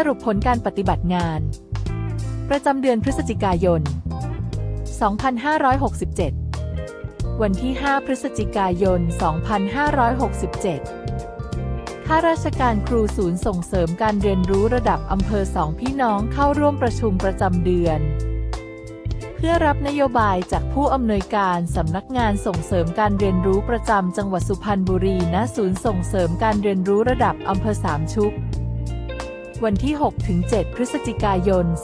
สรุปผลการปฏิบัติงาน ประจำเดือนพฤศจิกายน 2567 วันที่ 5 พฤศจิกายน 2567 ข้าราชการครูศูนย์ส่งเสริมการเรียนรู้ระดับอำเภอสองพี่น้องเข้าร่วมประชุมประจำเดือน เพื่อรับนโยบายจากผู้อำนวยการสำนักงานส่งเสริมการเรียนรู้ประจำจังหวัดสุพรรณบุรีณศูนย์ส่งเสริมการเรียนรู้ระดับอำเภอสามชุก วันที่ 6-7 พฤศจิกายน 2567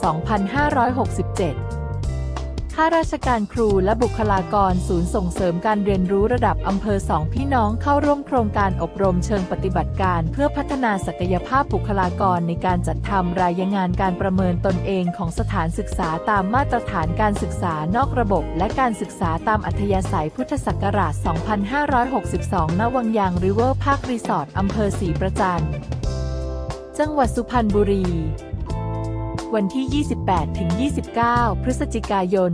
ข้าราชการครูและบุคลากรศูนย์ส่งเสริมการเรียนรู้ระดับอำเภอสองพี่น้องเข้าร่วมโครงการอบรมเชิงปฏิบัติการ เพื่อพัฒนาศักยภาพบุคลากรในการจัดทำรายงานการประเมินตนเองของสถานศึกษาตามมาตรฐานการศึกษานอกระบบ และการศึกษาตามอัธยาศัยพุทธศักราช 2562 ณ วังยางริเวอร์ภาร์ครีสอร์ทอำเภอศรีประจัน จังหวัดสุพรรณบุรี วันที่ 28-29 พฤศจิกายน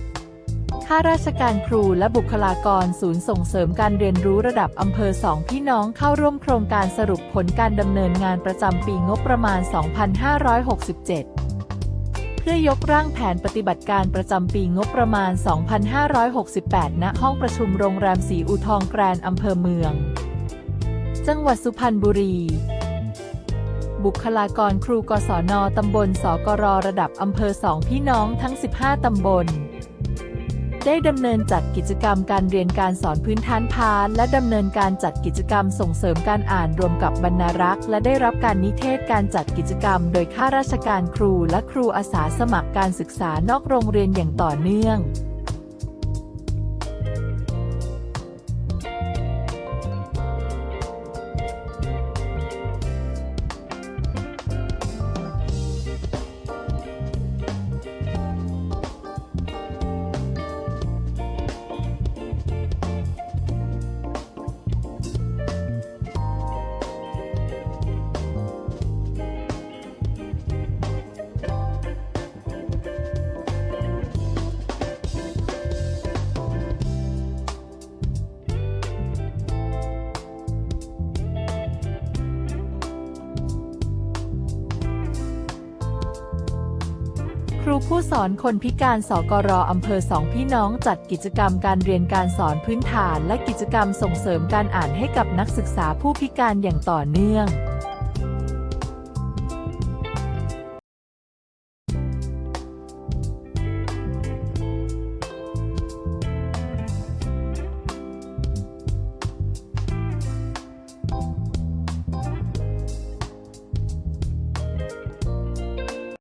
2567 ข้าราชการครูและบุคลากรศูนย์ส่งเสริมการเรียนรู้ระดับอำเภอสองพี่น้องเข้าร่วมโครงการสรุปผลการดำเนินงานประจำปีงบประมาณ 2567เพื่อยกร่างแผนปฏิบัติการประจำปีงบประมาณ 2568 ณ ห้องประชุมโรงแรมสีอูทองแกรนด์อำเภอเมือง จังหวัดสุพรรณบุรี บุคลากรครูกศนตำบลสกรระดับอำเภอสองพี่น้องทั้ง 15 ตำบล ได้ดำเนินจัดกิจกรรมการเรียนการสอนพื้นฐานพาน และดำเนินการจัดกิจกรรมส่งเสริมการอ่านรวมกับบรรณารักษ์ และได้รับการนิเทศการจัดกิจกรรม โดยข้าราชการครูและครูอาสาสมัครการศึกษานอกโรงเรียนอย่างต่อเนื่อง รูผู้สอนคนพิการสกรอำเภอสองพี่น้องจัดกิจกรรมการเรียนการสอนพื้นฐาน และกิจกรรมส่งเสริมการอ่านให้กับนักศึกษาผู้พิการอย่างต่อเนื่อง